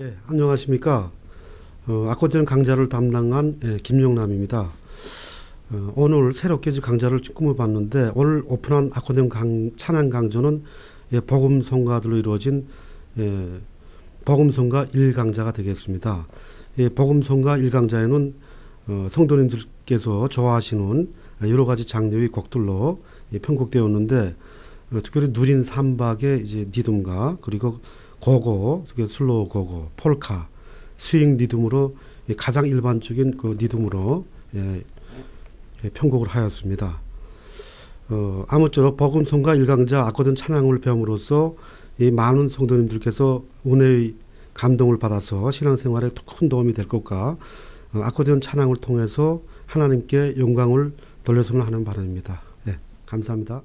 예, 안녕하십니까. 어, 아코디언 강좌를 담당한 예, 김용남입니다. 어, 오늘 새롭게 강좌를 꿈을 봤는데 오늘 오픈한 아코디언 강, 찬양 강좌는 예, 복음 성가들로 이루어진 예, 복음 성가 1강좌가 되겠습니다. 예, 복음 성가 1강좌에는 어, 성도님들께서 좋아하시는 여러 가지 장르의 곡들로 예, 편곡되었는데 어, 특별히 누린 삼박의 이제 리듬과 그리고 고고, 슬로우 고고, 폴카, 스윙 리듬으로 예, 가장 일반적인 그 리듬으로 예, 예, 편곡을 하였습니다. 어, 아무쪼록 복음성가 일강자 아코디언 찬양을 배움으로써 이 많은 성도님들께서 은혜의 감동을 받아서 신앙생활에 큰 도움이 될 것과 어, 아코디언 찬양을 통해서 하나님께 영광을 돌렸으면 하는 바람입니다. 예, 감사합니다.